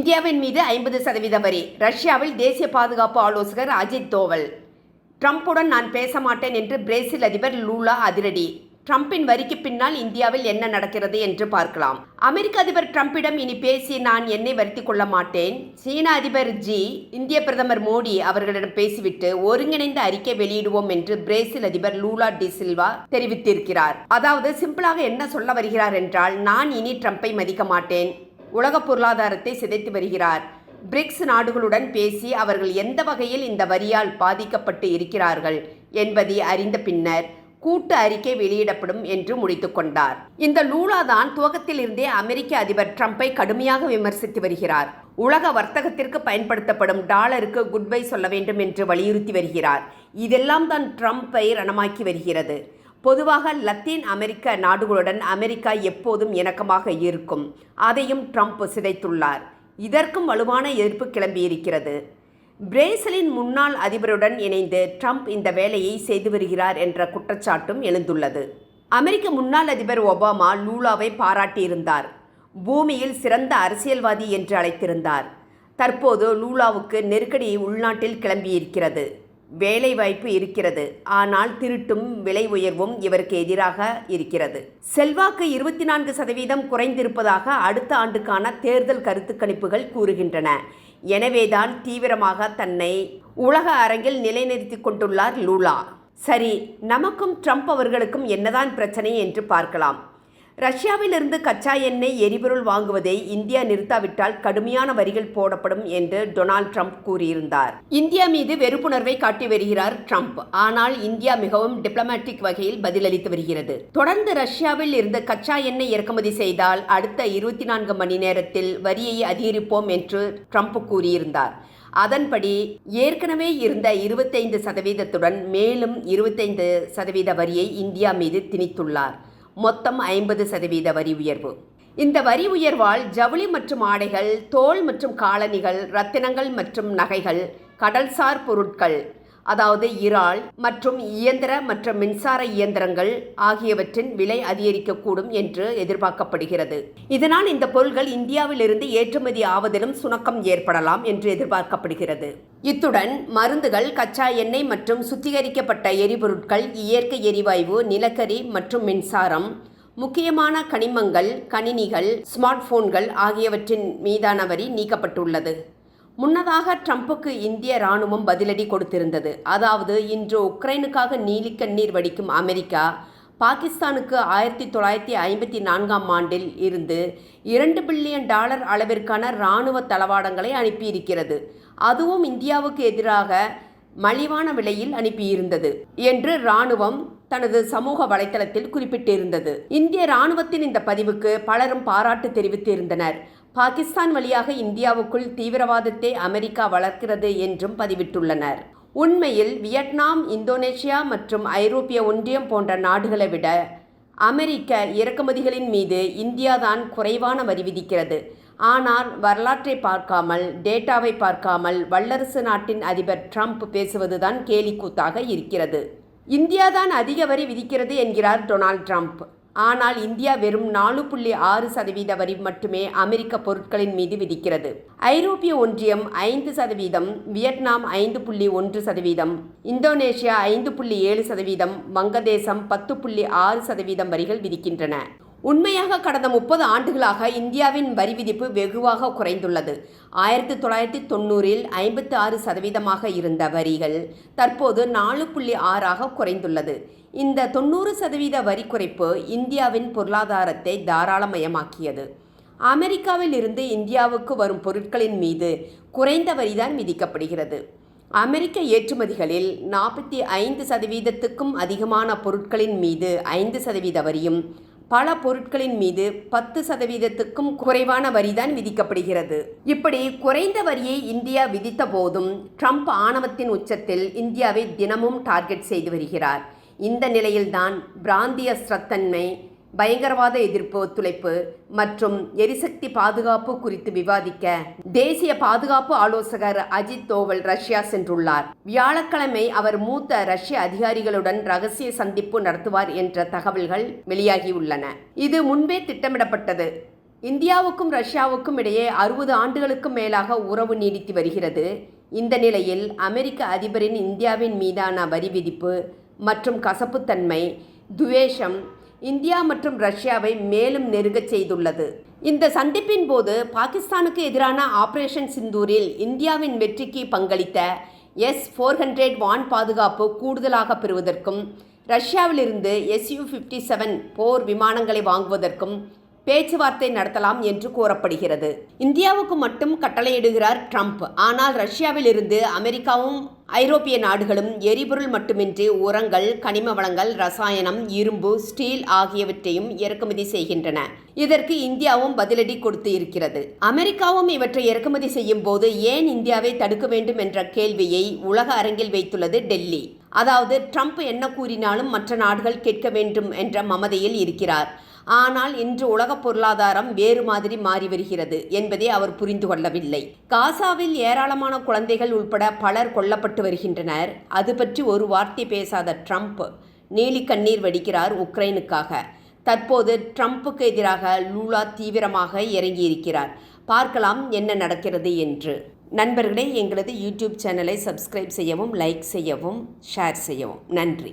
இந்தியாவின் மீது ஐம்பது சதவீத வரி. ரஷ்யாவில் தேசிய பாதுகாப்பு ஆலோசகர் அஜித் தோவல். ட்ரம்ப்புடன் நான் பேச மாட்டேன் என்று பிரேசில் அதிபர் லூலா அதிரடி. ட்ரம்பின் வரிக்கு பின்னால் இந்தியாவில் என்ன நடக்கிறது என்று பார்க்கலாம். அமெரிக்க அதிபர் ட்ரம்பிடம் இனி பேசி நான் என்னை வருத்தி கொள்ள மாட்டேன். சீன அதிபர் ஜி இந்திய பிரதமர் மோடி அவர்களிடம் பேசிவிட்டு ஒருங்கிணைந்த அறிக்கை வெளியிடுவோம் என்று பிரேசில் அதிபர் லூலா டி சில்வா தெரிவித்திருக்கிறார். அதாவது சிம்பிளாக என்ன சொல்ல வருகிறார் என்றால் நான் இனி ட்ரம்பை மதிக்க மாட்டேன். உலக பொருளாதாரத்தை சிதைத்து வருகிறார். பிரிக்ஸ் நாடுகளுடன் பேசி அவர்கள் எந்த வகையில் இந்த வரியால் பாதிக்கப்பட்டு இருக்கிறார்கள் என்பதை அறிந்த பின்னர் கூட்டு அறிக்கை வெளியிடப்படும் என்று முடித்துக்கொண்டார் இந்த லூலா தான் துவக்கத்தில் இருந்தே அமெரிக்க அதிபர் ட்ரம்பை கடுமையாக விமர்சித்து வருகிறார். உலக வர்த்தகத்திற்கு பயன்படுத்தப்படும் டாலருக்கு குட்பை சொல்ல வேண்டும் என்று வலியுறுத்தி வருகிறார். இதெல்லாம் தான் ட்ரம்பை ரணமாக்கி வருகிறது. பொதுவாக லத்தீன் அமெரிக்க நாடுகளுடன் அமெரிக்கா எப்போதும் இணக்கமாக இருக்கும். அதையும் ட்ரம்ப் சிதைத்துள்ளார். இதற்கும் வலுவான எதிர்ப்பு கிளம்பியிருக்கிறது. பிரேசிலின் முன்னாள் அதிபருடன் இணைந்து ட்ரம்ப் இந்த வேலையை செய்து வருகிறார் என்ற குற்றச்சாட்டும் எழுந்துள்ளது. அமெரிக்க முன்னாள் அதிபர் ஒபாமா லூலாவை பாராட்டியிருந்தார். பூமியில் சிறந்த அரசியல்வாதி என்று அழைத்திருந்தார். தற்போது லூலாவுக்கு நெருக்கடி உள்நாட்டில் கிளம்பியிருக்கிறது. வேலை வாய்ப்பு இருக்கிறது. ஆனால் திருட்டும் விலை உயர்வும் இவருக்கு எதிராக இருக்கிறது. செல்வாக்கு இருபத்தி நான்கு சதவீதம் குறைந்திருப்பதாக அடுத்த ஆண்டுக்கான தேர்தல் கருத்து கணிப்புகள் கூறுகின்றன. எனவேதான் தீவிரமாக தன்னை உலக அரங்கில் நிலைநிறுத்தி கொண்டுள்ளார் லூலா. சரி நமக்கும் ட்ரம்ப் அவர்களுக்கும் என்னதான் பிரச்சனை என்று பார்க்கலாம். ரஷ்யாவிலிருந்து கச்சா எண்ணெய் எரிபொருள் வாங்குவதை இந்தியா நிறுத்தாவிட்டால் கடுமையான வரிகள் போடப்படும் என்று டொனால்ட் ட்ரம்ப் கூறியிருந்தார். இந்தியா மீது வெறுப்புணர்வை காட்டி வருகிறார் ட்ரம்ப். ஆனால் இந்தியா மிகவும் டிப்ளமேட்டிக் வகையில் பதிலளித்து வருகிறது. தொடர்ந்து ரஷ்யாவில் இருந்து கச்சா எண்ணெய் இறக்குமதி செய்தால் அடுத்த இருபத்தி நான்கு மணி நேரத்தில் வரியை அதிகரிப்போம் என்று ட்ரம்ப் கூறியிருந்தார். அதன்படி ஏற்கனவே இருந்த இருபத்தைந்து சதவீதத்துடன் மேலும் இருபத்தைந்து சதவீத வரியை இந்தியா மீது திணித்துள்ளார். மொத்தம் ஐம்பது சதவீத வரி உயர்வு. இந்த வரி உயர்வால் ஜவுளி மற்றும் ஆடைகள் தோல் மற்றும் காலணிகள் ரத்தினங்கள் மற்றும் நகைகள் கடல்சார் பொருட்கள் அதாவது இறால் மற்றும் இயந்திர மற்றும் மின்சார இயந்திரங்கள் ஆகியவற்றின் விலை அதிகரிக்கக்கூடும் என்று எதிர்பார்க்கப்படுகிறது. இதனால் இந்த பொருட்கள் இந்தியாவிலிருந்து ஏற்றுமதி ஆவதிலும் சுணக்கம் ஏற்படலாம் என்று எதிர்பார்க்கப்படுகிறது. இத்துடன் மருந்துகள் கச்சா எண்ணெய் மற்றும் சுத்திகரிக்கப்பட்ட எரிபொருட்கள் இயற்கை எரிவாயு நிலக்கரி மற்றும் மின்சாரம் முக்கியமான கனிமங்கள் கணினிகள் ஸ்மார்ட் போன்கள் ஆகியவற்றின் மீதான வரி நீக்கப்பட்டுள்ளது. முன்னதாக ட்ரம்புக்கு இந்திய ராணுவம் பதிலடி கொடுத்திருந்தது. அதாவது இன்று உக்ரைனுக்காக நீலிக்கண்ணீர் வடிக்கும் அமெரிக்கா பாகிஸ்தானுக்கு ஆயிரத்தி தொள்ளாயிரத்தி ஐம்பத்தி நான்காம் ஆண்டில் இருந்து இரண்டு பில்லியன் டாலர் அளவிற்கான இராணுவ தளவாடங்களை அனுப்பியிருக்கிறது. அதுவும் இந்தியாவுக்கு எதிராக மலிவான விலையில் அனுப்பியிருந்தது. என்று இராணுவம் தனது சமூக வலைத்தளத்தில் குறிப்பிட்டிருந்தது. இந்திய இராணுவத்தின் இந்த பதிவுக்கு பலரும் பாராட்டு தெரிவித்திருந்தனர். பாகிஸ்தான் வழியாக இந்தியாவுக்குள் தீவிரவாதத்தை அமெரிக்கா வளர்க்கிறது என்றும் பதிவிட்டுள்ளனர். உண்மையில் வியட்நாம் இந்தோனேஷியா மற்றும் ஐரோப்பிய ஒன்றியம் போன்ற நாடுகளை விட அமெரிக்க இறக்குமதிகளின் மீது இந்தியாதான் குறைவான வரி விதிக்கிறது. ஆனால் வரலாற்றை பார்க்காமல் டேட்டாவை பார்க்காமல் வல்லரசு நாட்டின் அதிபர் ட்ரம்ப் பேசுவதுதான் கேலிக்கூத்தாக இருக்கிறது. இந்தியா தான் அதிக வரி விதிக்கிறது என்கிறார் டொனால்ட் ட்ரம்ப். ஆனால் இந்தியா வெறும் நாலு புள்ளி ஆறு சதவீத வரி மட்டுமே அமெரிக்க பொருட்களின் மீது விதிக்கிறது. ஐரோப்பிய ஒன்றியம் ஐந்து சதவீதம் வியட்நாம் ஐந்து புள்ளி ஒன்று சதவீதம் இந்தோனேஷியா ஐந்து புள்ளி ஏழு சதவீதம் வங்கதேசம் பத்து புள்ளி ஆறு சதவீதம் வரிகள் விதிக்கின்றன. உண்மையாக கடந்த முப்பது ஆண்டுகளாக இந்தியாவின் வரி விதிப்பு வெகுவாக குறைந்துள்ளது. ஆயிரத்தி தொள்ளாயிரத்தி தொண்ணூறில் ஐம்பத்தி ஆறு சதவீதமாக இருந்த வரிகள் தற்போது நாலு புள்ளி ஆறாக குறைந்துள்ளது. இந்த தொண்ணூறு சதவீத வரி குறைப்பு இந்தியாவின் பொருளாதாரத்தை தாராளமயமாக்கியது. அமெரிக்காவில் இருந்து இந்தியாவுக்கு வரும் பொருட்களின் மீது குறைந்த வரிதான் விதிக்கப்படுகிறது. அமெரிக்க ஏற்றுமதிகளில் நாற்பத்தி ஐந்து சதவீதத்துக்கும் அதிகமான பொருட்களின் மீது ஐந்து சதவீத வரியும் பல பொருட்களின் மீது பத்து சதவீதத்துக்கும் குறைவான வரிதான் விதிக்கப்படுகிறது. இப்படி குறைந்த வரியை இந்தியா விதித்த போதும் ட்ரம்ப் ஆணவத்தின் உச்சத்தில் இந்தியாவை தினமும் டார்கெட் செய்து வருகிறார். இந்த நிலையில்தான் பிராந்திய ஸ்திரத்தன்மை பயங்கரவாத எதிர்ப்பு ஒத்துழைப்பு மற்றும் எரிசக்தி பாதுகாப்பு குறித்து விவாதிக்க தேசிய பாதுகாப்பு ஆலோசகர் அஜித் தோவல் ரஷ்யா சென்றுள்ளார். வியாழக்கிழமை அவர் மூத்த ரஷ்ய அதிகாரிகளுடன் ரகசிய சந்திப்பு நடத்துவார் என்ற தகவல்கள் வெளியாகியுள்ளன. இது முன்பே திட்டமிடப்பட்டது. இந்தியாவுக்கும் ரஷ்யாவுக்கும் இடையே அறுபது ஆண்டுகளுக்கும் மேலாக உறவு நீடித்து வருகிறது. இந்த நிலையில் அமெரிக்க அதிபரின் இந்தியாவின் மீதான வரி விதிப்பு மற்றும் கசப்புத்தன்மை துவேஷம் இந்தியா மற்றும் ரஷ்யாவை மேலும் நெருங்கச் செய்துள்ளது. இந்த சந்திப்பின் போது பாகிஸ்தானுக்கு எதிரான ஆபரேஷன் சிந்தூரில் இந்தியாவின் வெற்றிக்கு பங்களித்த எஸ் ஃபோர் ஹண்ட்ரட் வான் பாதுகாப்பு கூடுதலாக பெறுவதற்கும் ரஷ்யாவிலிருந்து எஸ்யூ ஃபிஃப்டி செவன் போர் விமானங்களை வாங்குவதற்கும் பேச்சுவார்த்தை நடத்தலாம் என்று கூறப்படுகிறது. இந்தியாவுக்கு மட்டும் கட்டளையிடுகிறார் ட்ரம்ப். ஆனால் ரஷ்யாவில் இருந்து அமெரிக்காவும் ஐரோப்பிய நாடுகளும் எரிபொருள் மட்டுமின்றி உரங்கள் கனிம வளங்கள் ரசாயனம் இரும்பு ஸ்டீல் ஆகியவற்றையும் இறக்குமதி செய்கின்றன. இதற்கு இந்தியாவும் பதிலடி கொடுத்து இருக்கிறது. அமெரிக்காவும் இவற்றை இறக்குமதி செய்யும் போது ஏன் இந்தியாவை தடுக்க வேண்டும் என்ற கேள்வியை உலக அரங்கில் வைத்துள்ளது டெல்லி. அதாவது ட்ரம்ப் என்ன கூறினாலும் மற்ற நாடுகள் கேட்க வேண்டும் என்ற மமதையில் இருக்கிறார். ஆனால் இன்று உலக பொருளாதாரம் வேறு மாதிரி மாறி வருகிறது என்பதை அவர் புரிந்து கொள்ளவில்லை. காசாவில் ஏராளமான குழந்தைகள் உள்பட பலர் கொல்லப்பட்டு வருகின்றனர். அது பற்றி ஒரு வார்த்தை பேசாத ட்ரம்ப் நீலி கண்ணீர் வடிக்கிறார் உக்ரைனுக்காக. தற்போது ட்ரம்ப்புக்கு எதிராக லூலா தீவிரமாக இறங்கியிருக்கிறார். பார்க்கலாம் என்ன நடக்கிறது என்று. நண்பர்களே எங்களது யூடியூப் சேனலை சப்ஸ்கிரைப் செய்யவும் லைக் செய்யவும் ஷேர் செய்யவும். நன்றி.